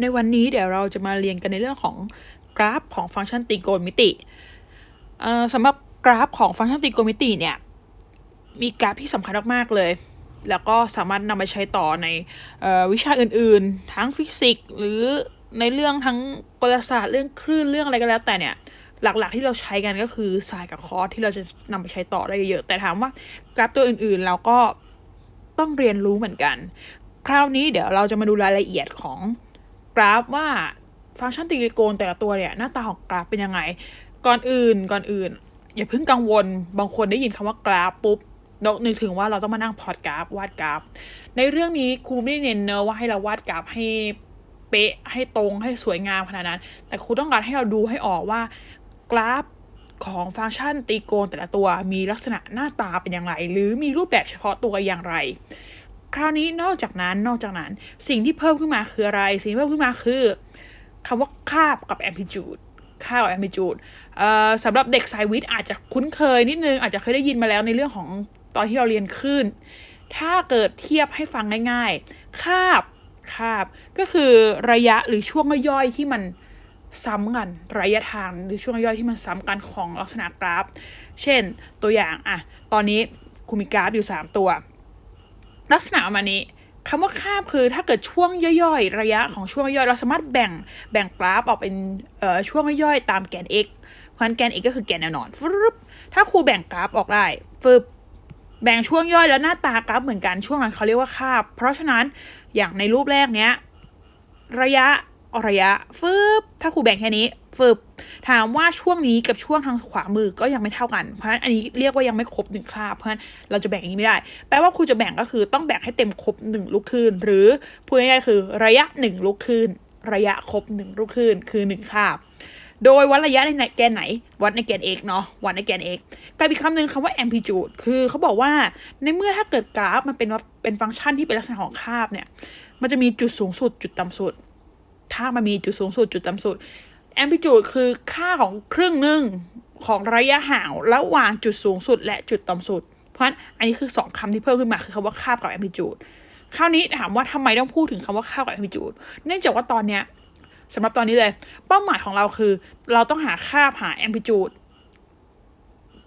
ในวันนี้เดี๋ยวเราจะมาเรียนกันในเรื่องของกราฟของฟังก์ชันตรีโกณมิติเอ่อสำหรับกราฟของฟังก์ชันตรีโกณมิติเนี่ยมีกราฟที่สำคัญมากๆเลย แล้วก็สามารถนำไปใช้ต่อในอวิชาอื่นๆ ทั้งฟิสิกส์หรือในเรื่องทั้งกลศาสตร์เรื่องคลื่นเรื่องอะไรก็แล้วแต่เนี่ยหลักๆที่เราใช้กันก็คือไซน์กับคอสที่เราจะนำไปใช้ต่อได้เยอะแต่ถามว่ากราฟตัวอื่นๆ เราก็ต้องเรียนรู้เหมือนกัน คราวนี้เดี๋ยวเราจะมาดูรายละเอียดของ ราฟว่าฟังก์ชันตรีโกณแต่ละตัวเนี่ยหน้าตาของกราฟเป็นยังไง ก่อนอื่นก่อนอื่น อย่าเพิ่งกังวล บางคนได้ยินคำว่ากราฟปุ๊บนกนึกถึงว่าเราต้องมานั่งพอดกราฟวาดกราฟ ในเรื่องนี้ครูไม่ได้เน้นเนอะว่าให้เราวาดกราฟให้เป๊ะให้ตรงให้สวยงามขนาดนั้น แต่ครูต้องการให้เราดูให้ออกว่ากราฟของฟังก์ชันตรีโกณแต่ละตัวมีลักษณะหน้าตาเป็นอย่างไร หรือมีรูปแบบเฉพาะตัวอย่างไร คราวนี้นอกจากนั้นนอกจากนั้น สิ่งที่เพิ่มขึ้นมาคืออะไร สิ่งที่เพิ่มขึ้นมาคือคำว่าคาบกับ amplitude ค่ากับ amplitude เอ่อสำหรับเด็กสายวิทย์อาจจะคุ้นเคยนิดนึง อาจจะเคยได้ยินมาแล้วในเรื่องของตอนที่เราเรียนคลื่นถ้าเกิดเทียบให้ฟังง่ายๆ คาบ คาบ ก็คือระยะหรือช่วงย่อยที่มันซ้ำกัน ระยะทางหรือช่วงย่อยที่มันซ้ำกันของลักษณะกราฟ เช่นตัวอย่างอะตอนนี้คุณมีกราฟอยู่ 3 ตัว ลักษณะประมาณนี้คำว่าคาบคือถ้าเกิดช่วงย่อยๆ ระยะของช่วงย่อยเราสามารถแบ่งแบ่งกราฟออกเป็นช่วงย่อยๆตามแกน x เพราะฉะนั้นแกน x ก็คือแกนแนวนอนฟึบถ้าครูแบ่งกราฟออกได้ฟึบแบ่งช่วงย่อยแล้วหน้าตากราฟเหมือนกันช่วงนั้นเขาเรียกว่าคาบ เพราะฉะนั้นอย่างในรูปแรกเนี้ยระยะ ระยะฟึบถ้าครูแบ่งแค่นี้ฟึบถามว่าช่วงนี้กับช่วงทางขวามือก็ยังไม่เท่ากัน เพราะฉะนั้นอันนี้เรียกว่ายังไม่ครบหนึ่งคาบเพราะฉะนั้นเราจะแบ่งอย่างนี้ไม่ได้ แปลว่าครูจะแบ่งก็คือต้องแบ่งให้เต็มครบหนึ่งลูกคลื่นหรือพูดง่ายๆคือระยะหนึ่งลูกคลื่นระยะครบหนึ่งลูกคลื่นคือหนึ่งคาบ โดยวัดระยะในแกนไหน วัดในแกน x เนาะวัดในแกน x กลายเป็นคำหนึ่งคำว่า amplitude คือเขาบอกว่าในเมื่อถ้าเกิดกราฟมันเป็นว่าเป็นฟังก์ชันที่เป็นลักษณะของคาบเนี่ยมันจะมีจุดสูงสุดจุดต่ำสุด ถ้ามันมีจุดสูงสุดจุดต่ำสุด amplitude คือค่าของครึ่งหนึ่งของระยะห่างระหว่างจุดสูงสุด และจุดต่ำสุด เพราะฉะนั้นอันนี้คือสองคำที่เพิ่มขึ้นมาคือคำว่าคาบกับ amplitude คราวนี้ถามว่าทำไมต้องพูดถึงคำว่าคาบกับ amplitude เนื่องจากว่าตอนเนี้ยสำหรับตอนนี้เลย เป้าหมายของเราคือ เราต้องหาค่าหา amplitude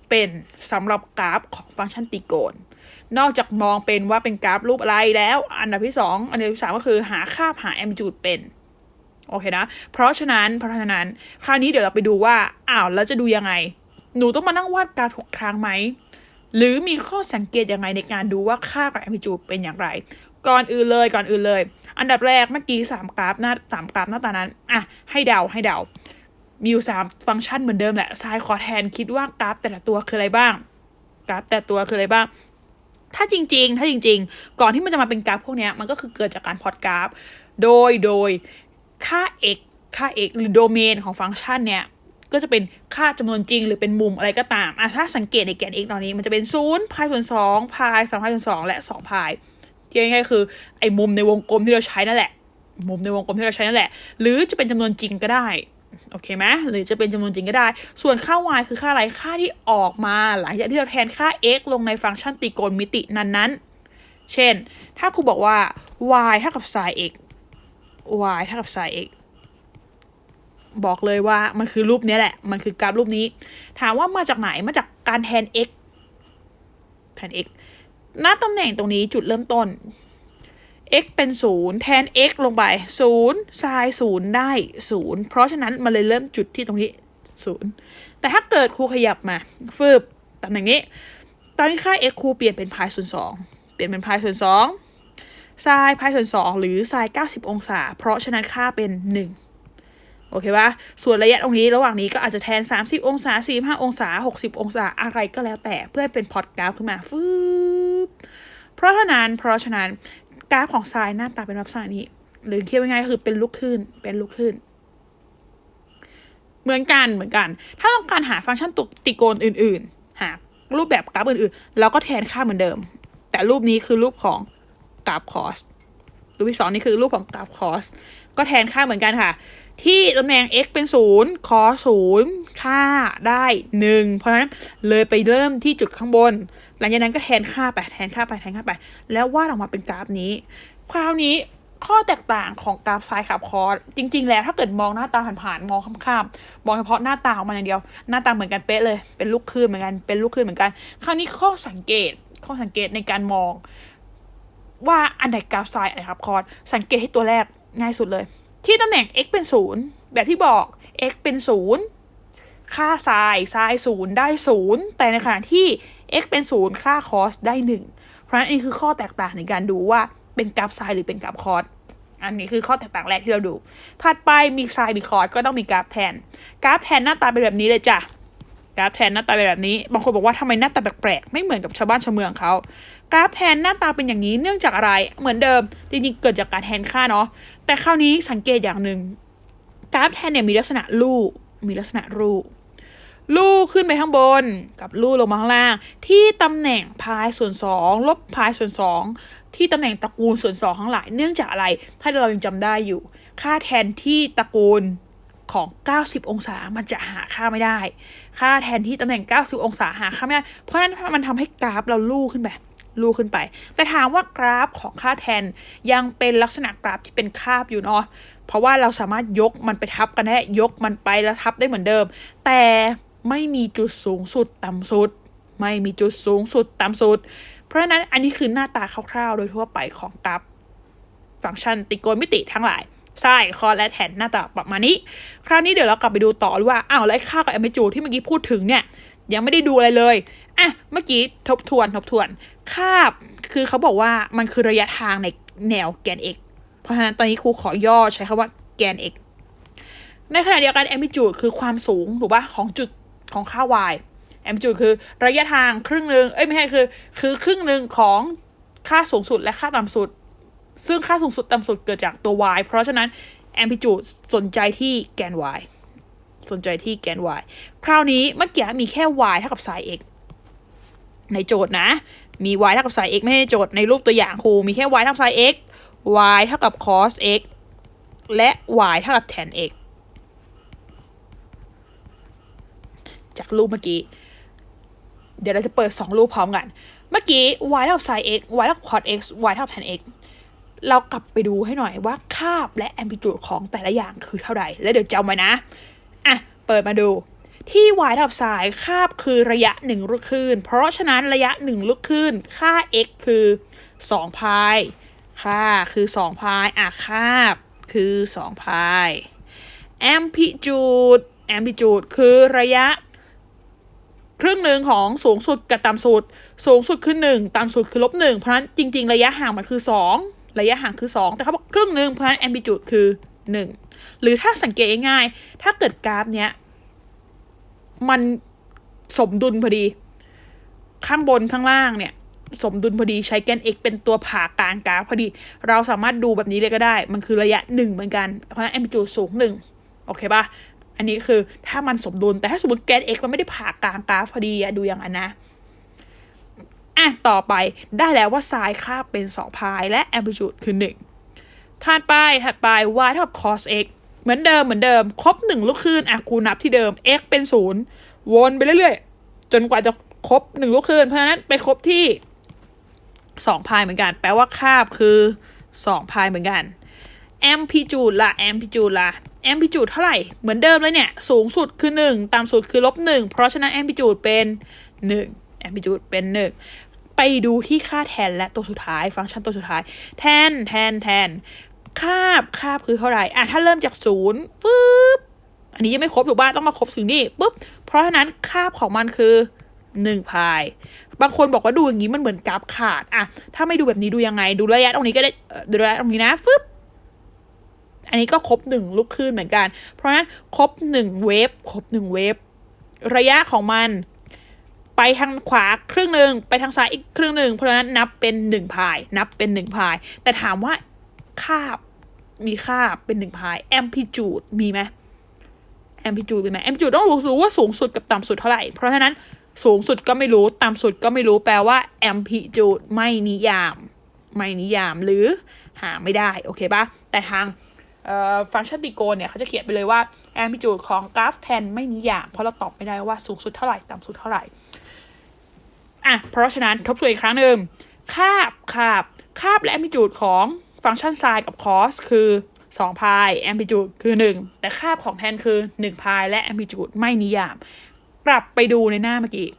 เป็นสำหรับกราฟของฟังก์ชันตรีโกณนอกจากมองเป็นว่าเป็นกราฟรูปอะไรแล้ว อันดับที่สองอันดับที่สามก็คือหาค่าหา amplitude เป็น โอเคนะ เพราะฉะนั้น เพราะฉะนั้น คราวนี้เดี๋ยวเราไปดูว่า อ้าวแล้วจะดูยังไง หนูต้องมานั่งวาดกราฟทุกครั้งไหม หรือมีข้อสังเกตยังไงในการดูว่าค่ากับ amplitude เป็นอย่างไร ก่อนอื่นเลย ก่อนอื่นเลย อันดับแรกเมื่อกี้สามกราฟหน้าสามกราฟหน้าตานั้น อะ ให้เดา ให้เดา มีอยู่สามฟังก์ชันเหมือนเดิมแหละ ซ้ายขอแทนคิดว่ากราฟแต่ละตัวคืออะไรบ้าง กราฟแต่ละตัวคืออะไรบ้างถ้าจริง ๆ ถ้าจริง ๆ ก่อนที่มันจะมาเป็นกราฟพวกนี้มันก็คือเกิดจากการพอดกราฟ โดย โดย ค่า x ค่า x หรือโดเมนของฟังก์ชันเนี่ย ก็จะเป็นค่าจำนวนจริงหรือเป็นมุมอะไรก็ตามอะถ้าสังเกตในแกน x ตอนนี้มันจะเป็น0พายส่วน2พาย3พายส่วน2และ2พายที่ง่ายๆคือไอ้มุมในวงกลมที่เราใช้นั่นแหละ มุมในวงกลมที่เราใช้นั่นแหละ หรือจะเป็นจำนวนจริงก็ได้โอเคไหมหรือจะเป็นจำนวนจริงก็ได้ ส่วนค่า y คือค่าอะไรค่าที่ออกมาหลังจากที่เราแทนค่า x ลงในฟังก์ชันตรีโกณมิตินั้นๆ เช่น ถ้าครูบอกว่า y เท่ากับ sin x y เท่ากับ sin x บอกเลยว่ามันคือรูปนี้แหละ มันคือกราฟรูปนี้ ถามว่ามาจากไหน มาจากการแทน x แทน x ณตำแหน่งตรงนี้จุดเริ่มต้น x เป็นศูนย์แทน x ลงไปศูนย์ sin ศูนย์ได้ศูนย์เพราะฉะนั้นมันเลยเริ่มจุดที่ตรงนี้ศูนย์แต่ถ้าเกิดครูขยับมา ฟืบตำแหน่งนี้ ตอนนี้ค่า x ครูเปลี่ยนเป็นพายส่วนสองเปลี่ยนเป็นพายส่วนสอง ไซน์พายส่วนสองหรือไซน์เก้าสิบองศา เพราะฉะนั้นค่าเป็นหนึ่งโอเคปะส่วนระยะตรงนี้ระหว่างนี้ก็อาจจะแทน 30 องศา 45 องศา 60 องศาอะไรก็แล้วแต่เพื่อให้เป็นพอดกราฟขึ้นมาฟืบเพราะฉะนั้นเพราะฉะนั้นกราฟของไซน์หน้าตาเป็นลักษณะนี้ หรือเทียบง่ายๆคือเป็นลูกขึ้นเป็นลูกขึ้นเหมือนกันเหมือนกัน ถ้าต้องการหาฟังก์ชันตุกติโกณอื่น ๆ หารูปแบบกราฟอื่น ๆ เราก็แทนค่าเหมือนเดิม แต่รูปนี้คือรูปของ กราฟคอสรูปที่สองนี่คือรูปของกราฟคอสก็แทนค่าเหมือนกันค่ะ ที่ตำแหน่ง x เป็นศูนย์คอศูนย์ค่าได้หนึ่งเพราะฉะนั้นเลยไปเริ่มที่จุดข้างบน หลังจากนั้นก็แทนค่าไปแทนค่าไปแทนค่าไป แล้ววาดออกมาเป็นกราฟนี้ คราวนี้ข้อแตกต่างของกราฟไซน์ขับคอร์สจริง ๆ แล้วถ้าเกิดมองหน้าตาผ่านๆมองข้ามๆมองเฉพาะหน้าตาของมันอย่างเดียว หน้าตาเหมือนกันเป๊ะเลยเป็นลูกคลื่นเหมือนกันเป็นลูกคลื่นเหมือนกัน คราวนี้ข้อสังเกตข้อสังเกตในการมอง ว่าอันไหนกราฟไซน์อันไหนขับคอร์สสังเกตให้ตัวแรกง่ายสุดเลย ที่ตำแหน่ง x เป็นศูนย์แบบที่บอก x เป็นศูนย์ค่าไซน์ไซน์ศูนย์ได้ศูนย์แต่ในขณะที่ x เป็นศูนย์ค่าคอสได้หนึ่งเพราะฉะนั้นอันนี้คือข้อแตกต่างในการดูว่าเป็นกราฟไซน์หรือเป็นกราฟคอร์สอันนี้คือข้อแตกต่างแรกที่เราดู ถัดไปมีไซน์มีคอร์สก็ต้องมีกราฟแทน กราฟแทนหน้าตาเป็นแบบนี้เลยจ้ะ กราฟแทนหน้าตาเป็นแบบนี้ บางคนบอกว่าทำไมหน้าตาแปลกๆ ไม่เหมือนกับชาวบ้านชาวเมืองเขา กราฟแทนหน้าตาเป็นอย่างนี้เนื่องจากอะไร เหมือนเดิม จริงๆ เกิดจากการแทนค่าเนาะ แต่คราวนี้สังเกตอย่างหนึ่ง กราฟแทนเนี่ยมีลักษณะลูกมีลักษณะรูปลู่ขึ้นไปข้างบนกับลู่ลงมาข้างล่าง ที่ตำแหน่งพายส่วน2ลบพายส่วน2ที่ตำแหน่งตระกูลส่วน2ทั้งหลาย เนื่องจากอะไร ถ้าเรายังจำได้อยู่ ค่าแทนที่ตระกูล ของ 90 องศา มันจะหาค่าไม่ได้ ค่าแทนที่ตำแหน่ง 90 องศาหาค่าไม่ได้ เพราะนั้นมันทำให้กราฟเราลู่ขึ้นไปลู่ขึ้นไป แต่ถามว่ากราฟของค่าแทนยังเป็นลักษณะกราฟที่เป็นคาบอยู่เนาะ เพราะว่าเราสามารถยกมันไปทับกันได้ ยกมันไปแล้วทับได้เหมือนเดิม แต่ไม่มีจุดสูงสุดต่ำสุด ไม่มีจุดสูงสุดต่ำสุด เพราะฉะนั้นอันนี้คือหน้าตาคร่าวๆ โดยทั่วไปของกราฟฟังก์ชันติโกณมิติทั้งหลาย ไส้คอและแทนหน้าตาประมาณนี้ คราวนี้เดี๋ยวเรากลับไปดูต่อว่าอ้าวแล้วไอ้ค่ากับแอม i จูที่เมื่อกี้พูดถึงเนี่ยยังไม่ได้ดูอะไรเลยอะเมื่อกี้ทบทวนทบทวน ค่าคือเขาบอกว่ามันคือระยะทางในแนวแกน x เพราะฉะนั้นตอนนี้ครูขอย่อใช้คำว่าแกน x ในขณะเดียวกันแอม i จูดคือความสูงถูกปะของจุดของค่า y แอม i จูดคือระยะทางครึ่งหนึ่งเอ้ยไม่ใช่คือ คือครึ่งหนึ่งของค่าสูงสุดและค่าต่ำสุด ซึ่งค่าสูงสุดต่ำสุดเกิดจากตัว y เพราะฉะนั้นแอม i จูดสนใจที่แกน y สนใจที่แกน y คราวนี้เมื่อกี้มีแค่ y เท่ากับ sin x ในโจทย์นะ มี y เท่ากับ sin x ไม่ใช่โจทย์ในรูปตัวอย่างครู มีแค่ y เท่ากับ sin x y เท่ากับ cos x และ y เท่ากับ tan x จากรูปเมื่อกี้ เดี๋ยวเราจะเปิด 2 รูปพร้อมกัน เมื่อกี้ y เท่ากับ sin x y เท่ากับ cos x y เท่ากับ tan x เรากลับไปดูให้หน่อยว่าคาบและแอมพลิจูดของแต่ละอย่างคือเท่าไหร่ แล้วเดี๋ยวจำไว้นะ อะ เปิดมาดู ที่ y เท่ากับ sin คาบคือระยะ 1 ลูกคลื่น เพราะฉะนั้นระยะ 1 ลูกคลื่น ค่า x คือ2พายค่าคือ2พายอะคาบคือ2พายแอมพลิจูดแอมพลิจูดคือระยะ ครึ่งหนึ่งของสูงสุดกับต่ำสุด สูงสุดคือหนึ่งต่ำสุดคือลบหนึ่งเพราะฉะนั้นจริง ๆ ระยะห่างมันคือสอง ระยะห่างคือสองแต่เขาบอกครึ่งหนึ่งเพราะฉะนั้นแอมพิจูดคือหนึ่งหรือถ้าสังเกตง่ายๆถ้าเกิดกราฟเนี้ย มันสมดุลพอดี ข้างบนข้างล่างเนี่ย สมดุลพอดีใช้แกน x เป็นตัวผ่ากลางกราฟพอดี เราสามารถดูแบบนี้เลยก็ได้ มันคือระยะหนึ่งเหมือนกัน เพราะฉะนั้นแอมพิจูดสูงหนึ่งโอเคปะอันนี้คือถ้ามันสมดุลแต่ถ้าสมมติแกน x มันไม่ได้ผ่ากลางกราฟพอดีอะดูอย่างนั้นนะ อะต่อไปได้แล้วว่าไซน์ค่าเป็น 2 พายและแอมพลิจูดคือ 1ถัดไปถัดไป y เท่ากับ cos x เหมือนเดิมเหมือนเดิม ครบ 1 ลูกคลื่นอะกูนับที่เดิม x เป็น 0 วนไปเรื่อยๆ จนกว่าจะครบ 1 ลูกคลื่น เพราะฉะนั้นไปครบที่ 2 พายเหมือนกัน แปลว่าคาบคือ 2 พายเหมือนกันแอมพลิจูดละแอมพลิจูดละแอมพลิจูดเท่าไหร่ เหมือนเดิมเลยเนี่ย สูงสุดคือ 1 ต่ำสุดคือลบ1เพราะฉะนั้นแอมพลิจูดเป็น1แอมพลิจูดเป็น 1 ดูที่ค่าแทนและตัวสุดท้าย ฟังก์ชันตัวสุดท้าย แทนแทนแทนคาบคาบคือเท่าไหร่อะถ้าเริ่มจากศูนย์ฟึบอันนี้ยังไม่ครบถูกบ้านต้องมาครบถึงนี่ปุ๊บเพราะฉะนั้นคาบของมันคือหนึ่งพาย บางคนบอกว่าดูอย่างนี้มันเหมือนกราฟขาดอะถ้าไม่ดูแบบนี้ดูยังไง ดูระยะตรงนี้ก็ได้ดูระยะตรงนี้นะฟึบอันนี้ก็ครบหนึ่งลูกคลื่นเหมือนกัน เพราะฉะนั้นครบหนึ่งเวฟครบหนึ่งเวฟระยะของมัน ไปทางขวาครึ่งหนึ่งไปทางซ้ายอีกครึ่งหนึ่งเพราะฉะนั้นนับเป็นหนึ่งพาย นับเป็นหนึ่งพาย แต่ถามว่าคาบมีคาบเป็นหนึ่งพายแอมพลิจูดมีไหมแอมพลิจูดมีไหมแอมพลิจูดต้องรู้รู้ว่าสูงสุดกับต่ำสุดเท่าไหร่ เพราะฉะนั้นสูงสุดก็ไม่รู้ ต่ำสุดก็ไม่รู้แปลว่าแอมพลิจูดไม่นิยาม ไม่นิยามหรือหาไม่ได้ โอเคปะแต่ทางฟังก์ชันติโกนเนี่ยเขาจะเขียนไปเลยว่าแอมพลิจูดของกราฟแทนไม่นิยาม เพราะเราตอบไม่ได้ว่าสูงสุดเท่าไหร่ ต่ำสุดเท่าไหร่ อะเพราะฉะนั้นทบทวนอีกครั้งหนึ่งคาบคาบคาบและแอมพลิจูดของฟังก์ชัน sin กับ cos คือ2พาย amplitude คือ 1 แต่คาบของแทนคือ1พายและ amplitude ไม่นิยาม กลับไปดูในหน้าเมื่อกี้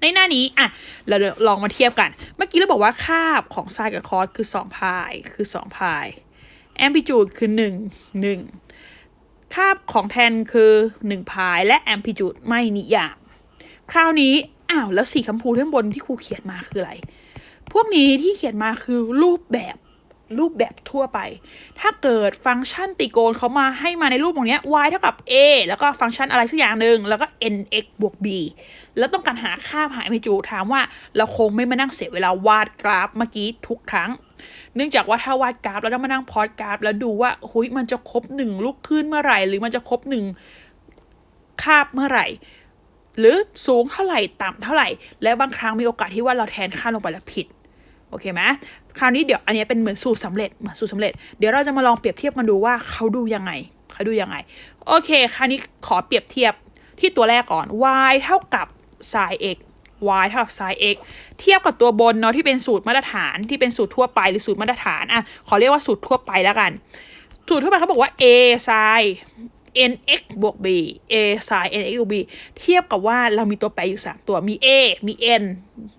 ในหน้านี้อะเราลองมาเทียบกัน เมื่อกี้เราบอกว่าคาบของ sin กับ cos คือ2พายคือ2พาย amplitude คือ 1 1ค่าบของแทนคือ1พายและ amplitude ไม่นิยาม คราวนี้ อ้าวแล้วสีคำพูด้านบนที่ครูเขียนมาคืออะไร พวกนี้ที่เขียนมาคือรูปแบบรูปแบบทั่วไป ถ้าเกิดฟังก์ชันติโกนเขามาให้มาในรูปของนี้ y เท่ากับ a แล้วก็ฟังก์ชันอะไรสักอย่างหนึ่งแล้วก็ nx บวก b แล้วต้องการหาค่าหายไมจูถามว่าเราคงไม่มานั่งเสียเวลาวาดกราฟเมื่อกี้ทุกครั้ง เนื่องจากว่าถ้าวาดกราฟแล้วต้องมานั่งพอดกราฟ แล้วดูว่าหุยมันจะครบหนึ่งลูกขึ้นเมื่อไหร่ หรือมันจะครบหนึ่งคาบเมื่อไหร่ หรือสูงเท่าไหร่ต่ำเท่าไหร่ และบางครั้งมีโอกาสที่ว่าเราแทนค่าลงไปแล้วผิดโอเคไหมคราวนี้เดี๋ยวอันนี้เป็นเหมือนสูตรสำเร็จเหมือนสูตรสำเร็จเดี๋ยวเราจะมาลองเปรียบเทียบกันดูว่าเขาดูยังไงเขาดูยังไงโอเคคราวนี้ขอเปรียบเทียบที่ตัวแรกก่อน y เท่ากับ sin x y เท่ากับ sin x เทียบกับตัวบนเนาะที่เป็นสูตรมาตรฐานที่เป็นสูตรทั่วไปหรือสูตรมาตรฐานอะขอเรียกว่าสูตรทั่วไปแล้วกัน สูตรทั่วไปเขาบอกว่า a sin nx บวก b a sin nx บวก b เทียบกับว่าเรามีตัวแปรอยู่ 3 ตัวมี a มี n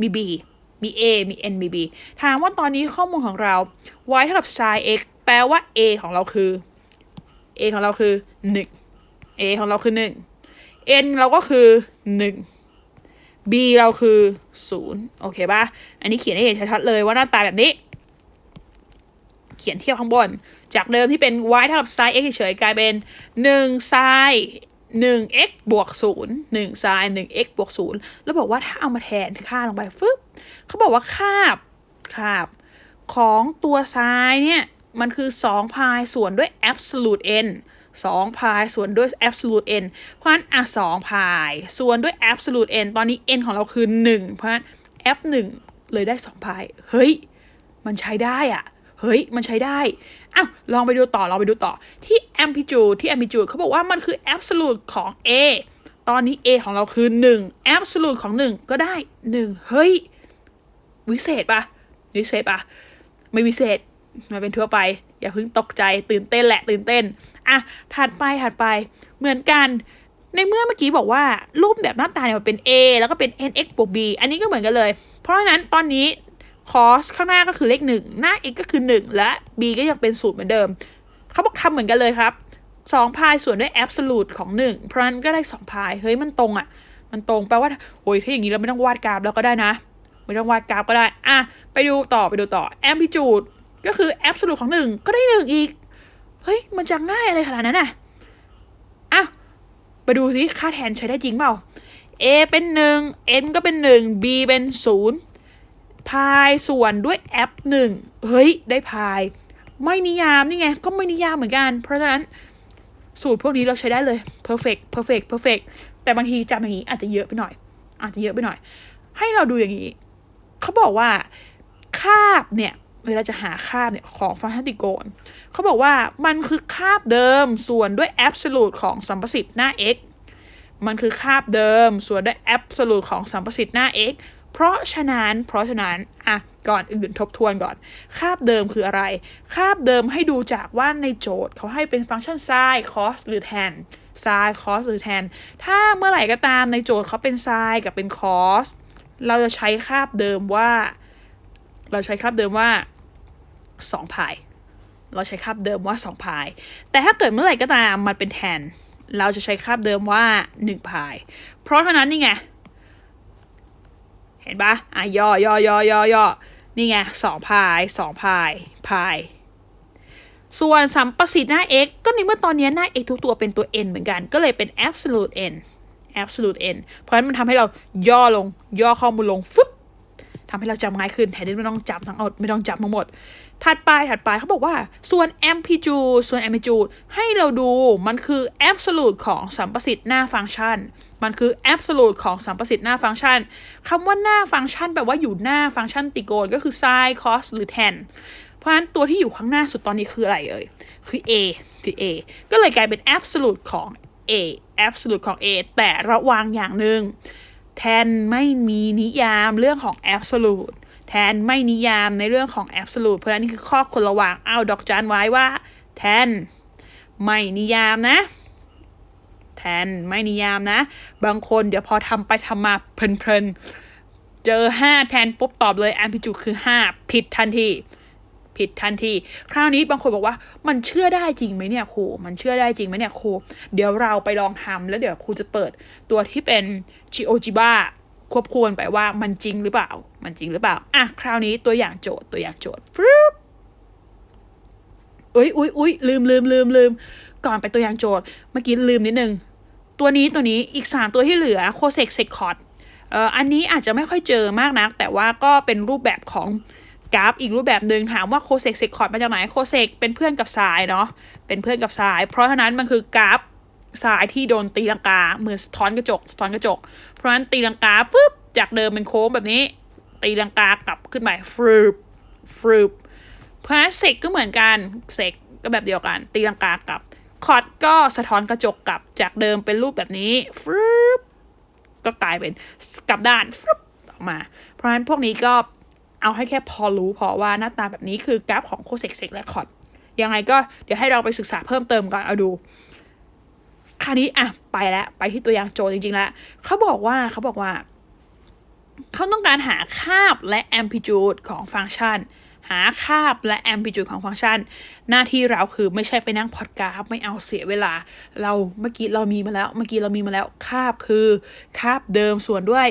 มี b มี a มี n มี b ถามว่าตอนนี้ข้อมูลของเรา y เท่ากับ sin x แปลว่า a ของเราคือ a ของเราคือ 1 a ของเราคือ 1 n เราก็คือ 1 b เราคือ 0 โอเคป่ะ อันนี้เขียนให้เห็นชัดๆเลยว่าหน้าตาแบบนี้ เขียนเทียบข้างบน จากเดิมที่เป็น y เท่ากับ sin x เฉยๆกลายเป็น1 sin 1 x บวก0 1 sin 1 x บวก0แล้วบอกว่าถ้าเอามาแทนค่าลงไปฟึบเขาบอกว่าคาบคาบ ของตัว sin เนี่ย มันคือ 2 พายส่วนด้วย absolute n 2 พายส่วนด้วย absolute n เพราะฉะนั้นอะ2พายส่วนด้วย absolute n ตอนนี้ n ของเราคือ 1 เพราะฉะนั้น f 1เลยได้ 2 พาย เฮ้ย มันใช้ได้อะ เฮ้ย มันใช้ได้อ้าวลองไปดูต่อลองไปดูต่อที่ amplitude ที่ amplitude เขาบอกว่ามันคือ absolute ของ a ตอนนี้ a ของเราคือ 1 absolute ของ 1 ก็ได้ 1 เฮ้ย วิเศษปะวิเศษปะไม่วิเศษมันเป็นทั่วไป อย่าเพิ่งตกใจตื่นเต้นแหละตื่นเต้นอะถัดไปถัดไปเหมือนกันในเมื่อเมื่อกี้บอกว่ารูปแบบหน้าตาเนี่ยมันเป็น a แล้วก็เป็น nx บวก b อันนี้ก็เหมือนกันเลย เพราะฉะนั้นตอนนี้ cos ข้างหน้าก็คือเลขหนึ่งหน้า x ก็คือ 1 และ b ก็ยังเป็นสูตรเหมือนเดิม เขาบอกทำเหมือนกันเลยครับ2พายส่วนด้วย absolute ของ 1 เพราะฉะนั้นก็ได้2พายเฮ้ยมันตรงอะ่ะ มันตรงแปลว่าโอ้ยถ้าอย่างนี้เราไม่ต้องวาดกราฟแล้วก็ได้นะ ไม่ต้องวาดกราฟก็ได้ อะ ไปดูต่อไปดูต่อ amplitude ก็คือ absolute ของ 1 ก็ได้ 1 อีก เฮ้ย มันจะง่ายอะไรขนาดนั้นอะอะไปดูสิค่าแทนใช้ได้จริงเปล่า a เป็น 1 n ก็เป็น 1 b เป็น 0 พายส่วนด้วยแอปหนึ่งเฮ้ย ได้พาย ไม่นิยามนี่ไง ก็ไม่นิยามเหมือนกัน เพราะฉะนั้นสูตรพวกนี้เราใช้ได้เลย perfect perfect perfect แต่บางทีจำอย่างนี้อาจจะเยอะไปหน่อย อาจจะเยอะไปหน่อย ให้เราดูอย่างนี้ เขาบอกว่า คาบเนี่ย เวลาจะหาคาบเนี่ย ของฟังก์ชันติโกนเขาบอกว่ามันคือคาบเดิมส่วนด้วย absolute ของสัมประสิทธิ์หน้า x มันคือคาบเดิมส่วนด้วย absolute ของสัมประสิทธิ์หน้า x เพราะฉะนั้น เพราะฉะนั้นอะก่อนอื่นทบทวนก่อน คาบเดิมคืออะไร คาบเดิมให้ดูจากว่าในโจทย์เขาให้เป็นฟังก์ชัน sin cos หรือ tan sin cos หรือ tan ถ้าเมื่อไหร่ก็ตามในโจทย์เขาเป็น sin กับเป็น cos เราจะใช้คาบเดิมว่า เราใช้คาบเดิมว่า2พายเราใช้คาบเดิมว่า2พายแต่ถ้าเกิดเมื่อไหร่ก็ตามมันเป็น tan เราจะใช้คาบเดิมว่า1พายเพราะฉะนั้นนี่ไง เห็นปะอะย่อย่อย่อย่อย่อนี่ไงสองพายสองพายพาย ส่วนสัมประสิทธิ์หน้า x ก็ในเมื่อตอนนี้หน้า x ทุกตัวเป็นตัว n เหมือนกัน ก็เลยเป็น absolute n absolute n เพราะฉะนั้นมันทำให้เราย่อลง ย่อข้อมูลลงฟึบทำให้เราจำง่ายขึ้นแทนที่ไม่ต้องจับทั้งหมดไม่ต้องจับทั้งหมด ถัดไปถัดไปเขาบอกว่า ส่วน amplitude ส่วน amplitude ให้เราดูมันคือ absolute ของสัมประสิทธิ์หน้าฟังก์ชัน มันคือ absolute ของสัมประสิทธิ์หน้าฟังก์ชันคำว่าหน้าฟังก์ชันแปลว่าอยู่หน้าฟังก์ชันติโกนก็คือ sin cos หรือ tan เพราะฉะนั้นตัวที่อยู่ข้างหน้าสุดตอนนี้คืออะไรเอ่ย คือ a คือ a ก็เลยกลายเป็น absolute ของ a absolute ของ a แต่ระวังอย่างหนึ่งแทนไม่มีนิยามเรื่องของ absolute แทนไม่นิยามในเรื่องของ absolute เพราะฉะนั้นนี่คือข้อคนรระว่างเอาดอกจันไว้ว่า แทนไม่นิยามนะ นไม่นิยามนะ บางคนเดี๋ยวพอทำไปทำมาเพลินๆ เจอ 5 แทนปุ๊บตอบเลย amplitude คือ 5 ผิดทันที ผิดทันที คราวนี้บางคนบอกว่ามันเชื่อได้จริงไหมเนี่ยครู มันเชื่อได้จริงไหมเนี่ยครู เดี๋ยวเราไปลองทำแล้วเดี๋ยวครูจะเปิดตัวที่เป็น GeoGebra ควบคู่กันไปว่ามันจริงหรือเปล่า มันจริงหรือเปล่า อะ คราวนี้ตัวอย่างโจทย์ตัวอย่างโจทย์ฟรึบเอ้ยอุ้ยอุ้ยลืมลืมลืมลืมก่อนไปตัวอย่างโจทย์ เมื่อกี้ลืมนิดนึง ตัวนี้ตัวนี้อีก 3 ตัวที่เหลือโคเซกเซกคอร์ดอันนี้อาจจะไม่ค่อยเจอมากนัก แต่ว่าก็เป็นรูปแบบของกราฟอีกรูปแบบหนึ่งถามว่าโคเซกเซกคอร์ดมาจากไหนโคเซกเป็นเพื่อนกับสายเนาะเป็นเพื่อนกับสาย เพราะฉะนั้นมันคือกราฟสายที่โดนตีลังกาเหมือนสะท้อนกระจกสะท้อนกระจก เพราะฉะนั้นตีลังกาฟึบจากเดิมเป็นโค้งแบบนี้ ตีลังกากลับขึ้นไปฟรึบฟรึบเพราะฉะนั้นเซกก็เหมือนกันเซกก็แบบเดียวกัน ตีลังกากลับ คอร์ดก็สะท้อนกระจกกลับจากเดิมเป็นรูปแบบนี้ฟรึบก็กลายเป็นกลับด้านฟรึบออกมา เพราะฉะนั้นพวกนี้ก็เอาให้แค่พอรู้พอว่าหน้าตาแบบนี้คือกราฟของโคเซกเซกและคอร์ดยังไงก็เดี๋ยวให้เราไปศึกษาเพิ่มเติมก่อนเอาดู คราวนี้อะไปแล้วไปที่ตัวอย่างโจทย์จริงๆแล้วเขาบอกว่าเขาบอกว่า เขาต้องการหาคาบและ amplitude ของฟังก์ชัน หาคาบและ amplitude ของฟังก์ชัน หน้าที่เราคือไม่ใช่ไปนั่งพอดกราฟไม่เอาเสียเวลา เราเมื่อกี้เรามีมาแล้วเมื่อกี้เรามีมาแล้วคาบคือคาบเดิมส่วนด้วย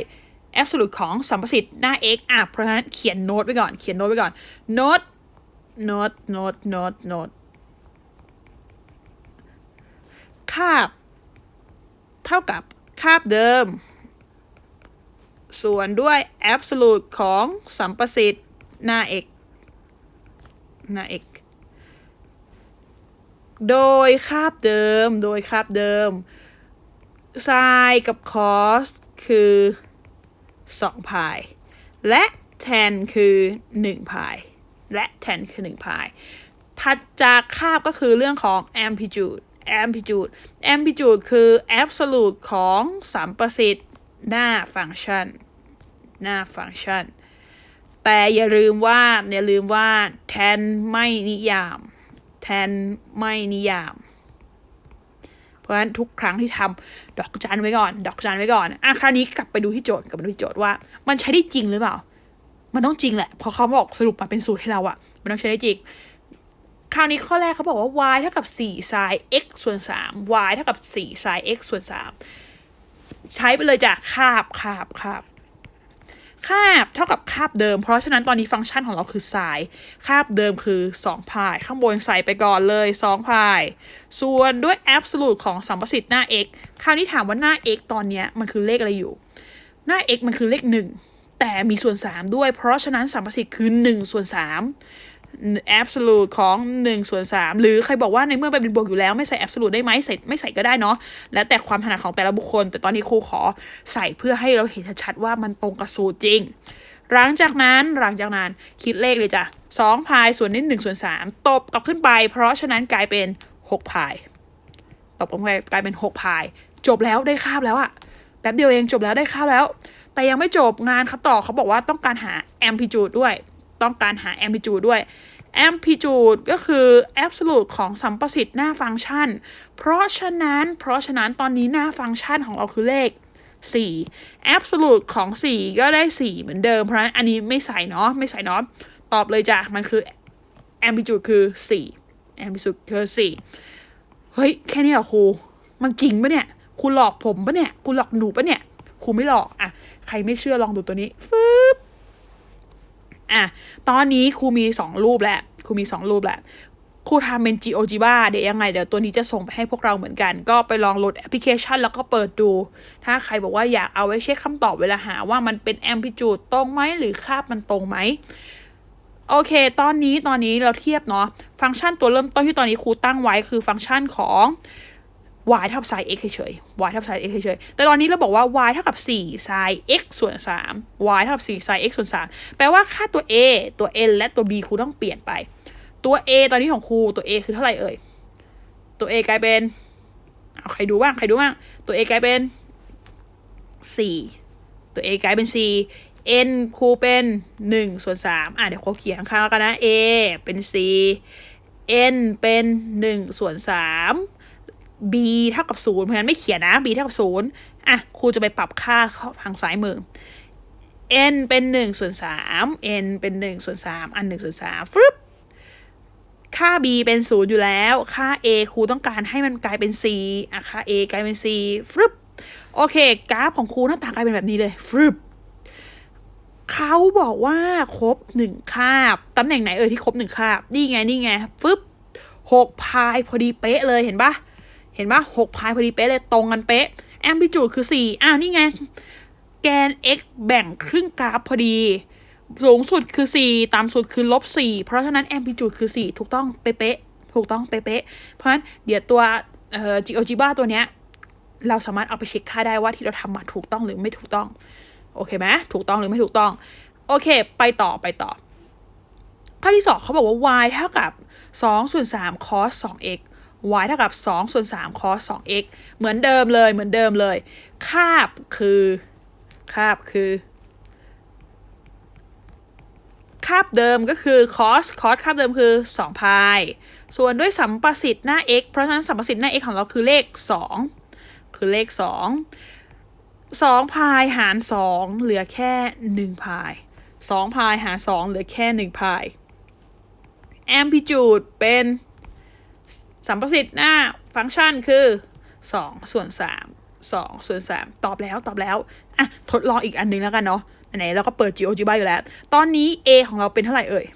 absolute ของสัมประสิทธิ์หน้า x อะเพราะฉะนั้นเขียนโน้ตไว้ก่อนเขียนโน้ตไว้ก่อนโน้ตโน้ตโน้ตโน้ตโน้ตคาบ เท่ากับคาบเดิม ส่วนด้วย absolute ของสัมประสิทธิ์หน้า x น้า x โดยคาบเดิม โดยคาบเดิม sin กับ cos คือ2พาย และ tan คือ1พาย และ tan คือ1พาย ถัดจากคาบก็คือเรื่องของ amplitude amplitude amplitude คือ absolute ของสัมประสิทธิ์หน้าฟังก์ชัน หน้าฟังก์ชัน แต่อย่าลืมว่าอย่าลืมว่า tan ไม่นิยาม tan ไม่นิยาม เพราะฉะนั้นทุกครั้งที่ทำดอกจันไว้ก่อน ดอกจันไว้ก่อนอะคราวนี้กลับไปดูที่โจทย์กลับไปดูที่โจทย์ว่า มันใช้ได้จริงหรือเปล่า มันต้องจริงแหละเพราะเขาบอกสรุปมาเป็นสูตรให้เราอะมันต้องใช้ได้จริง คราวนี้ข้อแรกเขาบอกว่า y เท่ากับ4 sin x ส่วน3 y เท่ากับ4 sin x ส่วน3ใช้ไปเลยจากคาบคาบคาบ คาบเท่ากับคาบเดิม เพราะฉะนั้นตอนนี้ฟังก์ชันของเราคือ sin คาบเดิมคือ2พายข้างบนใส่ไปก่อนเลย2พายส่วนด้วย absolute ของสัมประสิทธิ์หน้า x คราวนี้ถามว่าหน้า x ตอนเนี้ยมันคือเลขอะไรอยู่ หน้า x มันคือเลข 1 แต่มีส่วน 3 ด้วย เพราะฉะนั้นสัมประสิทธิ์คือ1ส่วน3 absolute ของ1ส่วน3หรือใครบอกว่าในเมื่อเป็นบวกอยู่แล้วไม่ใส่ absolute ได้ไหมใส่ไม่ใส่ก็ได้เนาะแล้วแต่ความถนัดของแต่ละบุคคล แต่ตอนนี้ครูขอใส่เพื่อให้เราเห็นชัดๆว่ามันตรงกับสูตรจริง หลังจากนั้นหลังจากนั้นคิดเลขเลยจ้ะ2พายส่วนนี้1ส่วน3ตบกลับขึ้นไป เพราะฉะนั้นกลายเป็น6พายตบกลับไปกลายเป็น6พายจบแล้วได้คาบแล้วอะแป๊บเดียวเองจบแล้วได้คาบแล้ว แต่ยังไม่จบงานเขาต่อเขาบอกว่าต้องการหา amplitude ด้วย ต้องการหา amplitude ด้วย amplitude ก็คือ absolute ของสัมประสิทธิ์หน้าฟังก์ชัน เพราะฉะนั้น เพราะฉะนั้นตอนนี้หน้าฟังก์ชันของเราคือเลข 4 absolute ของ 4 ก็ได้ 4 เหมือนเดิม เพราะฉะนั้นอันนี้ไม่ใส่เนาะ ไม่ใส่เนาะ ตอบเลยจ้ะ มันคือ amplitude คือ 4 amplitude คือ4เฮ้ย แค่นี้เหรอครู มันจริงปะเนี่ยครูหลอกผมปะเนี่ยครูหลอกหนูปะเนี่ย ครูไม่หลอก อะ ใครไม่เชื่อลองดูตัวนี้ฟึบ อะตอนนี้ครูมี 2 รูปแหล้วครูมี 2 รูปแหล้วครูทำเป็น GeoGebra เดี๋ยวยังไงเดี๋ยวตัวนี้จะส่งไปให้พวกเราเหมือนกัน ก็ไปลองโหลดแอปพลิเคชันแล้วก็เปิดดู ถ้าใครบอกว่าอยากเอาไว้เช็คคำตอบเวลาหาว่ามันเป็น amplitude ตรงไหมหรือคาบมันตรงไหมโอเค ตอนนี้ตอนนี้เราเทียบเนาะฟังก์ชันตัวเริ่มต้นที่ตอนนี้ครูตั้งไว้คือฟังก์ชันของ y เท่ากับ sin x เฉยๆ y เท่ากับ sin x เฉยๆ แต่ตอนนี้เราบอกว่า y เท่ากับ 4 sin x ส่วน 3 y เท่ากับ 4 sin x ส่วน 3 แปลว่าค่าตัว a ตัว n และตัว b ครูต้องเปลี่ยนไป ตัว a ตอนนี้ของครูตัว a คือเท่าไหร่เอ่ย ตัว a กลายเป็นเอาใครดูบ้างใครดูบ้าง ตัว a กลายเป็น 4 ตัว a กลายเป็น 4 n ครูเป็น 1 ส่วน 3 อะเดี๋ยวเขาเขียนข้างๆแล้วกันนะ a เป็น c n เป็น 1 ส่วน 3 b เท่ากับ0เพราะฉะนั้นไม่เขียนนะ b เท่ากับ0อะครูจะไปปรับค่าทางซ้ายมือ n เป็น1ส่วน3 n เป็น1ส่วน3อัน1ส่วน3ฟึบค่า b เป็น 0 อยู่แล้ว ค่า a ครูต้องการให้มันกลายเป็น c อะ ค่า a กลายเป็น c ฟึบโอเค กราฟของครูหน้าตากลายเป็นแบบนี้เลยฟึบเขาบอกว่าครบหนึ่งคาบ ตำแหน่งไหนเอ่ยที่ครบหนึ่งคาบ นี่ไง นี่ไงฟึบหกพายพอดีเป๊ะเลยเห็นปะ เห็นปะหกพายพอดีเป๊ะเลยตรงกันเป๊ะแอมพลิจูดคือสี่อ้าว นี่ไง แกน x แบ่งครึ่งกราฟพอดี สูงสุดคือ 4 ต่ำสุดคือลบ 4 เพราะฉะนั้นแอมพลิจูดคือ 4 ถูกต้องเป๊ะถูกต้องเป๊ะเพราะฉะนั้นเดี๋ยวตัวเอ่อ GeoGebra ตัวเนี้ย เราสามารถเอาไปเช็คค่าได้ว่าที่เราทำมาถูกต้องหรือไม่ถูกต้อง โอเคไหมถูกต้องหรือไม่ถูกต้อง โอเค ไปต่อไปต่อ ข้อที่สองเขาบอกว่า y เท่ากับ2ส่วน3 cos 2x y เท่ากับ 2 ส่วน 3 cos 2x เหมือนเดิมเลยเหมือนเดิมเลย คาบคือคาบคือ คาบเดิมก็คือ cos cos คาบเดิมคือ2พายส่วนด้วยสัมประสิทธิ์หน้า x เพราะฉะนั้นสัมประสิทธิ์หน้า x ของเราคือเลข 2 คือเลข 2 2พายหาร 2 เหลือแค่1พาย2พายหาร 2 เหลือแค่1พาย amplitude เป็น สัมประสิทธิ์หน้าฟังก์ชันคือ 2 ส่วน 3 2 ส่วน 3 ตอบแล้วตอบแล้วอะทดลองอีกอันหนึงแล้วกันเนาะไหนๆเราก็เปิด GeoGebra อยู่แล้ว ตอนนี้ a ของเราเป็นเท่าไหร่เอ่ย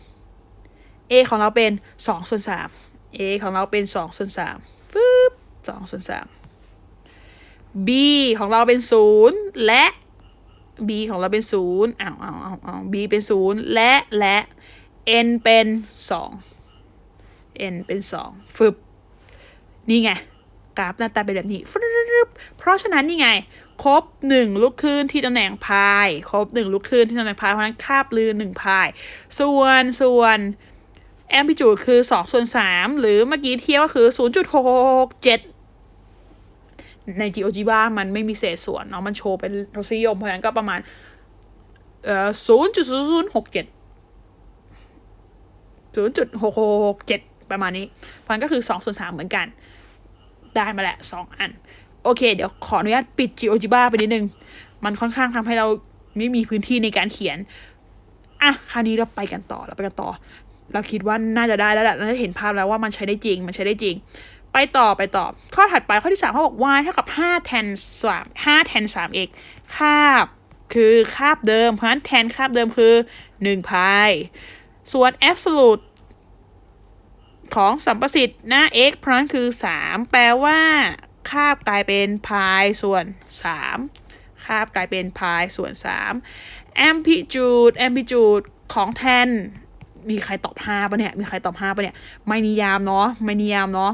a ของเราเป็น 2 ส่วน 3 a ของเราเป็น 2 ส่วน3ฟึบ2ส่วน 3 b ของเราเป็น 0 และ b ของเราเป็น 0อ้าวอ้าวอ้าวอ้าว b เป็น 0 และและ n เป็น 2 n เป็น 2ฟึบ นี่ไงกราฟหน้าตาเป็นแบบนี้ เพราะฉะนั้นนี่ไง ครบ1ลูกคืนที่ตำแหน่งพาย ครบ1ลูกคืนที่ตำแหน่งพาย เพราะนั้นคาบลือ1พาย ส่วนส่วนแอมพลิจูดคือ2ส่วน3หรือเมื่อกี้เทียบก็คือ 0.67 ใน GeoGebra มันไม่มีเศษส่วนเนาะมันโชว์เป็นทศนิยมเพราะฉะนั้นก็ประมาณเอ่อ0.0067 0.667 ประมาณนี้เพราะฉะนั้นก็คือ2ส่วน3เหมือนกัน ได้มาแหละ 2 อัน โอเค เดี๋ยวขออนุญาตปิด GeoGebra ไปนิดนึง มันค่อนข้างทำให้เราไม่มีพื้นที่ในการเขียน อะ คราวนี้เราไปกันต่อเราไปกันต่อ เราคิดว่าน่าจะได้แล้วแหละเราจะเห็นภาพแล้วว่ามันใช้ได้จริง มันใช้ได้จริง ไปต่อไปต่อ ข้อถัดไปข้อที่3เขาบอก y เท่ากับ5แทน3 5แทน 3x คาบคือคาบเดิม เพราะฉะนั้นแทนคาบเดิมคือ1พายส่วน absolute ของสัมประสิทธิ์น้า x เพราะนั้นคือ 3 แปลว่าคาบกลายเป็นพายส่วน 3 คาบกลายเป็นพายส่วน3 amplitude amplitude ของแทน มีใครตอบ5ปะเนี่ย มีใครตอบ5ปะเนี่ย ไม่นิยามเนาะ ไม่นิยามเนาะ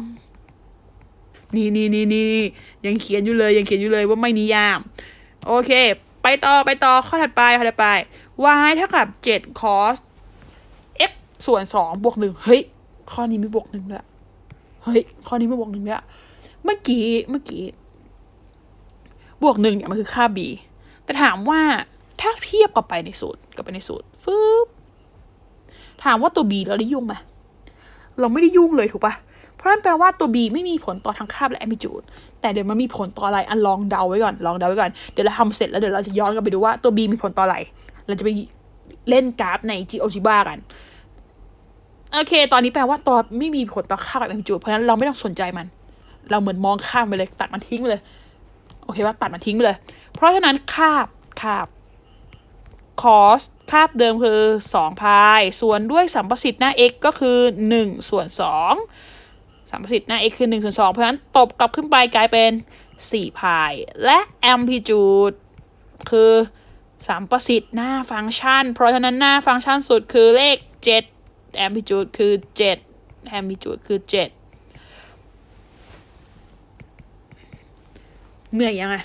นี่นี่นี่นี่ยังเขียนอยู่เลย ยังเขียนอยู่เลยว่าไม่นิยาม โอเค ไปต่อ ไปต่อ ข้อถัดไป ข้อถัดไป y เท่ากับ7 cos x ส่วน2บวก1เฮ้ย ข้อนี้ไม่บวกหนึ่งด้วยเฮ้ย ข้อนี้ไม่บวกหนึ่งด้วยเมื่อกี้ เมื่อกี้ บวกหนึ่งเนี่ยมันคือค่า b แต่ถามว่าถ้าเทียบกับไปในสูตรกับไปในสูตรฟึบถามว่าตัว b เราได้ยุ่งไหมเราไม่ได้ยุ่งเลยถูกปะเพราะนั่นแปลว่าตัว b ไม่มีผลต่อทางคาบและ amplitude แต่เดี๋ยวมันมีผลต่ออะไรอันลองเดาไว้ก่อน ลองเดาไว้ก่อน เดี๋ยวเราทำเสร็จแล้วเดี๋ยวเราจะย้อนกลับไปดูว่าตัว b มีผลต่ออะไร เราจะไปเล่นกราฟใน GeoGebra กัน โอเค ตอนนี้แปลว่าตัวไม่มีผลต่อค่ากับ amplitude เพราะฉะนั้นเราไม่ต้องสนใจมัน เราเหมือนมองข้ามไปเลยตัดมันทิ้งไปเลย โอเคว่าตัดมันทิ้งไปเลย เพราะฉะนั้นคาบคาบ cos คาบเดิมคือ2พายส่วนด้วยสัมประสิทธิ์หน้า x ก็คือ 1 ส่วน 2 สัมประสิทธิ์หน้า x คือ1ส่วน2เพราะฉะนั้นตบกลับขึ้นไปกลายเป็น4พายและ amplitude คือสัมประสิทธิ์หน้าฟังก์ชัน เพราะฉะนั้นหน้าฟังก์ชันสุดคือเลข 7 amplitude คือ7 amplitude คือ7เหนื่อยยังไง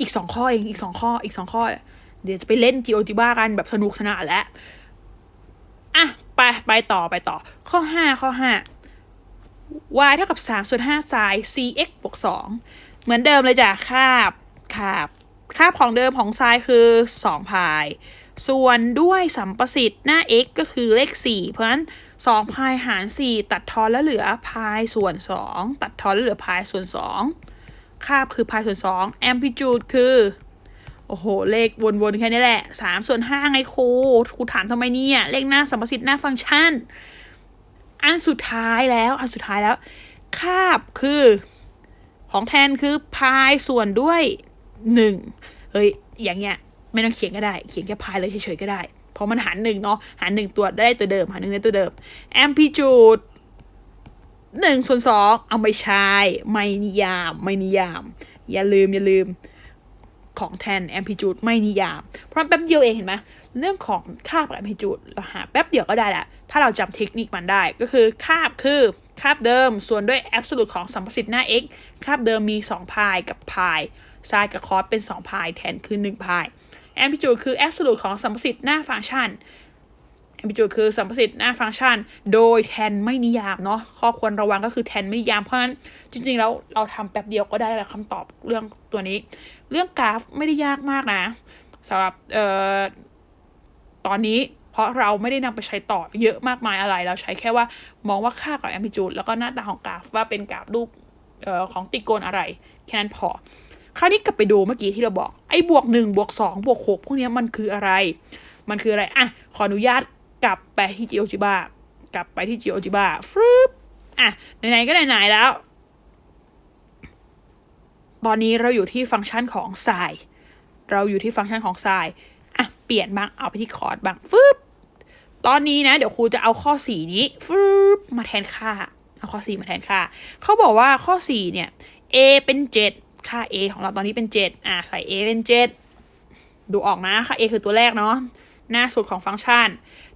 อีกสองข้อเองอีกสองข้ออีกสองข้อ เดี๋ยวจะไปเล่น GeoGebra กันแบบสนุกสนานแล้วอะไปไปต่อไปต่อ ข้อห้าข้อห้า y เท่ากับ3ส่วน5 sin cx บวก2เหมือนเดิมเลยจ้ะคาบคาบคาบของเดิมของ sin คือ2พาย ส่วนด้วยสัมประสิทธิ์หน้า x ก็คือเลข 4 เพราะฉะนั้น 2 พายหาร 4 ตัดทอนแล้วเหลือพายส่วน 2 ตัดทอนแล้วเหลือพายส่วน 2 คาบคือพายส่วน2 amplitude คือ โอ้โห เลขวนๆ แค่นี้แหละ 3 ส่วน 5 ไงครูครูถามทำไมเนี่ย เลขหน้าสัมประสิทธิ์หน้าฟังก์ชัน อันสุดท้ายแล้ว อันสุดท้ายแล้ว คาบคือ ของแทนคือพายส่วนด้วย 1 เฮ้ย อย่างเงี้ย ไม่ต้องเขียนก็ได้ เขียนแค่พายเลยเฉยๆก็ได้ เพราะมันหารหนึ่งเนาะ หารหนึ่งตัวได้ตัวเดิม หารหนึ่งได้ตัวเดิม amplitude หนึ่งส่วนสองเอาไม่ใช่ไม่นิยาม ไม่นิยาม อย่าลืมอย่าลืมของแทน amplitude ไม่นิยาม เพราะแป๊บเดียวเองเห็นไหมเรื่องของคาบกับ amplitude เราหาแป๊บเดียวก็ได้แหละถ้าเราจำเทคนิคมันได้ก็คือคาบคือคาบเดิมส่วนด้วย absolute ของสัมประสิทธิ์หน้า x คาบเดิมมี2พายกับพายไซน์กับคอสเป็น2พายแทนคือ1พาย amplitude คือ absolute ของสัมประสิทธิ์หน้าฟังก์ชัน amplitude คือสัมประสิทธิ์หน้าฟังก์ชัน โดยแทนไม่นิยามเนาะข้อควรระวังก็คือแทนไม่นิยาม เพราะฉะนั้นจริง ๆ แล้วเราทำแป๊บเดียวก็ได้แล้วคำตอบเรื่องตัวนี้ เรื่องกราฟไม่ได้ยากมากนะสำหรับเอ่อตอนนี้เพราะเราไม่ได้นำไปใช้ต่อเยอะมากมายอะไร เราใช้แค่ว่ามองว่าค่ากับ amplitude แล้วก็หน้าตาของกราฟว่าเป็นกราฟรูปเอ่อของติโกณอะไร แค่นั้นพอ คราวนี้กลับไปดูเมื่อกี้ที่เราบอก อ้บวกหนึ่งบวกสองบวกหกพวกนี้มันคืออะไร มันคืออะไรอะขออนุญาตกลับไปที่ GeoGebra กลับไปที่ GeoGebra ฟรึบอะไหนๆก็ไหนๆแล้ว ตอนนี้เราอยู่ที่ฟังก์ชันของ sin เราอยู่ที่ฟังก์ชันของ sin อะเปลี่ยนบ้างเอาไปที่คอร์ดบ้างฟึบตอนนี้นะ เดี๋ยวครูจะเอาข้อ4นี้ฟึบมาแทนค่าเอาข้อ4มาแทนค่าเขาบอกว่าข้อ4เนี่ย a เป็น7 ค่า a ของเราตอนนี้เป็น 7 อะใส่ a เป็น 7 ดูออกนะค่า a คือตัวแรกเนาะหน้าสุดของฟังก์ชัน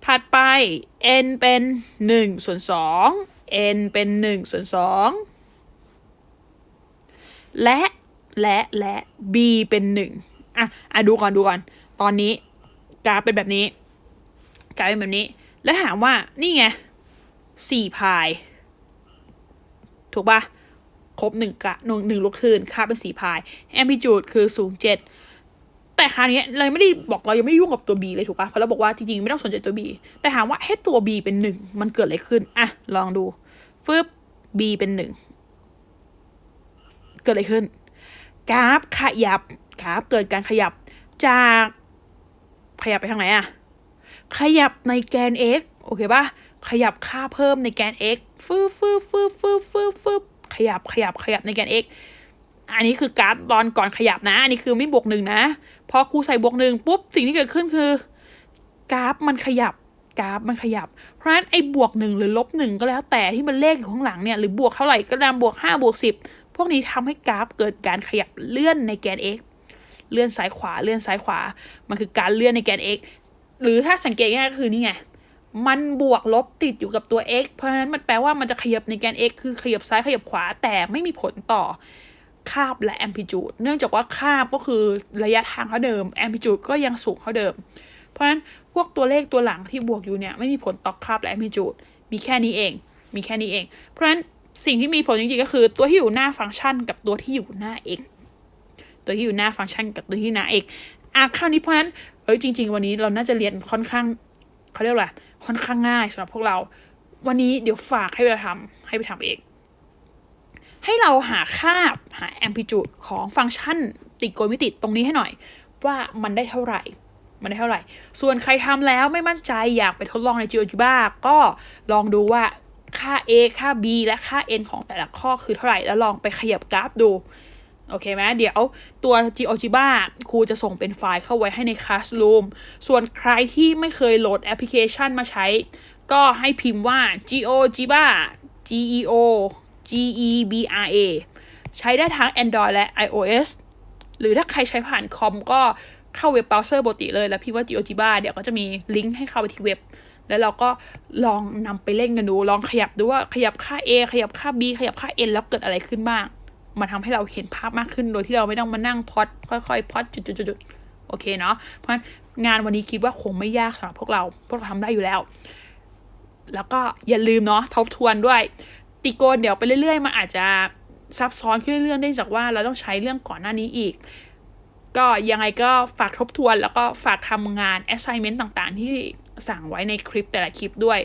ถัดไป n เป็น 1 ส่วน 2 n เป็น 1 ส่วน 2 และและและ b เป็น 1 อะอะดูก่อนดูก่อน ตอนนี้กราฟเป็นแบบนี้ กราฟเป็นแบบนี้ แล้วถามว่านี่ไงสี่พาย ถูกป่ะ ครบหนึ่งกะหนึ่งหนึ่งลูกคืน ค่าเป็นสี่พาย amplitude คือศูนย์เจ็ดแต่คราวนี้เราไม่ได้บอกเรายังไม่ได้ยุ่งกับตัว b เลยถูกปะเพราะเราบอกว่าจริงๆไม่ต้องสนใจตัว b แต่ถามว่าให้ตัว b เป็นหนึ่งมันเกิดอะไรขึ้นอะลองดูฟึบ b เป็นหนึ่งเกิดอะไรขึ้น กราฟขยับกราฟเกิดการขยับจากขยับไปทางไหนอะขยับในแกน x โอเคปะขยับค่าเพิ่มในแกน x ฟึบฟึบฟึบฟึบฟึบฟึบ ขยับขยับขยับในแกน x อันนี้คือกราฟตอนก่อนขยับนะ อันนี้คือไม่บวกหนึ่งนะ พอครูใส่บวกหนึ่งปุ๊บสิ่งที่เกิดขึ้นคือกราฟมันขยับกราฟมันขยับ เพราะฉะนั้นไอ้บวกหนึ่งหรือลบหนึ่งก็แล้วแต่ที่มันเลขอยู่ข้างหลังเนี่ยหรือบวกเท่าไหร่ก็ตามบวกห้าบวกสิบพวกนี้ทำให้กราฟเกิดการขยับเลื่อนในแกน x เลื่อนซ้ายขวาเลื่อนซ้ายขวา มันคือการเลื่อนในแกน x หรือถ้าสังเกตง่ายก็คือนี่ไง มันบวกลบติดอยู่กับตัว x เพราะฉะนั้นมันแปลว่ามันจะขยับในแกน x คือขยับซ้ายขยับขวา แต่ไม่มีผลต่อคาบและ amplitude เนื่องจากว่าคาบก็คือระยะทางเท่าเดิม amplitude ก็ยังสูงเท่าเดิม เพราะฉะนั้นพวกตัวเลขตัวหลังที่บวกอยู่เนี่ยไม่มีผลต่อคาบและ amplitude มีแค่นี้เอง มีแค่นี้เอง เพราะฉะนั้นสิ่งที่มีผลจริงๆก็คือตัวที่อยู่หน้าฟังก์ชันกับตัวที่อยู่หน้า x ตัวที่อยู่หน้าฟังก์ชันกับตัวที่หน้า x อะคราวนี้เพราะฉะนั้นเอ้จริง ๆ วันนี้เราน่าจะเรียนค่อนข้างเขาเรียกว่า ค่อนข้างง่ายสำหรับพวกเรา วันนี้เดี๋ยวฝากให้ไปทำให้ไปทำเอง ให้เราหาค่าหา amplitude ของฟังก์ชันติโกณมิติตรงนี้ให้หน่อย ว่ามันได้เท่าไหร่ มันได้เท่าไหร่ ส่วนใครทำแล้วไม่มั่นใจอยากไปทดลองใน GeoGebra ก็ลองดูว่าค่า a ค่า b และค่า n ของแต่ละข้อคือเท่าไหร่ แล้วลองไปขยับกราฟดู โอเคไหมเดี๋ยวตัว GeoGebra ครูจะส่งเป็นไฟล์เข้าไว้ให้ใน Classroom ส่วนใครที่ไม่เคยโหลดแอปพลิเคชันมาใช้ ก็ให้พิมพ์ว่า GeoGebra G E O G E B R A ใช้ได้ทั้ง Android และ iOS หรือถ้าใครใช้ผ่านคอมก็เข้าเว็บเบราว์เซอร์ปกติเลยแล้วพี่ว่า GeoGebra เดี๋ยวก็จะมีลิงก์ให้เข้าไปที่เว็บ แล้วเราก็ลองนำไปเล่นกันดู ลองขยับดูว่าขยับค่า A ขยับค่า B ขยับค่า N แล้วเกิดอะไรขึ้นบ้าง มันทำให้เราเห็นภาพมากขึ้น โดยที่เราไม่ต้องมานั่งพอดค่อยๆพอดจุดๆๆโอเคเนาะเพราะงั้นงานวันนี้คิดว่าคงไม่ยากสำหรับพวกเรา พวกเราทำได้อยู่แล้ว แล้วก็อย่าลืมเนาะทบทวนด้วย ติโกนเดี๋ยวไปเรื่อยๆมันอาจจะซับซ้อนขึ้นเรื่อยๆเนื่องจากว่าเราต้องใช้เรื่องก่อนหน้านี้อีก ก็ยังไงก็ฝากทบทวน แล้วก็ฝากทำงาน assignment ต่างๆ ที่สั่งไว้ในคลิปแต่ละคลิปด้วย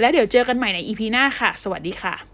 และเดี๋ยวเจอกันใหม่ใน EP หน้าค่ะ สวัสดีค่ะ